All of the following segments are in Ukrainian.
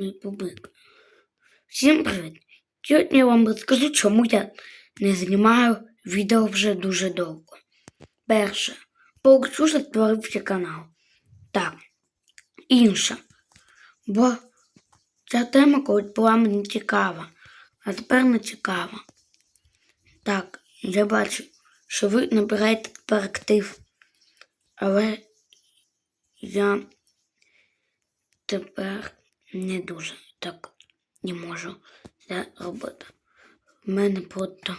мій публік. Всім привіт! Сьогодні я вам розкажу, чому я не знімаю відео вже дуже довго. Перше, поки що створився канал. Так, інше. Бо ця тема колись була мені цікава, а тепер не цікава. Так, я бачу, що ви набираєте тепер актив, але я тепер не дуже так не можу це робити. В мене просто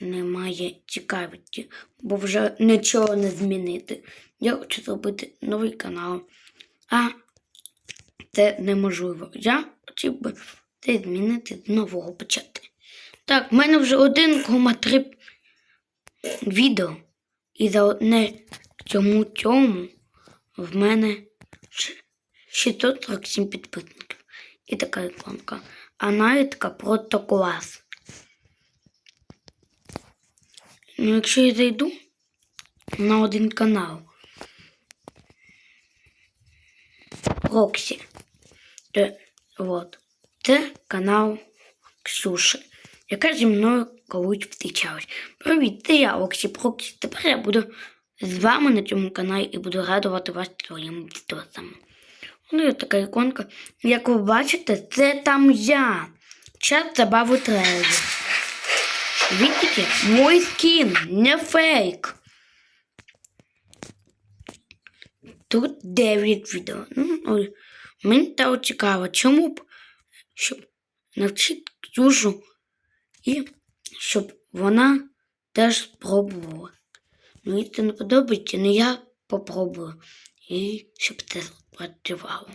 немає цікавості, бо вже нічого не змінити. Я хочу зробити новий канал, а це неможливо. Я хотів би це змінити з нового почати. Так, в мене вже 1,3 відео. І за одне цьому цьому в мене 647 підписників. І така іконка. А навітка просто клас. Ну, якщо я зайду на один канал Роксі, то от, це канал Ксюші, яка зі мною колись зустрічалась. Привіт, це я Оксі Проксі. Тепер я буду з вами на цьому каналі і буду радувати вас своїми відосами. Ну і така іконка. Як ви бачите, це там я. Час забави трейлер. Видите, мой скин, не фейк. Тут 9 відео. Ну, мені стало цікаво, чому б, щоб навчити Ксюшу і щоб вона теж спробувала. Ну, якщо це не подобається, ну я попробую. І щоб це What do wow.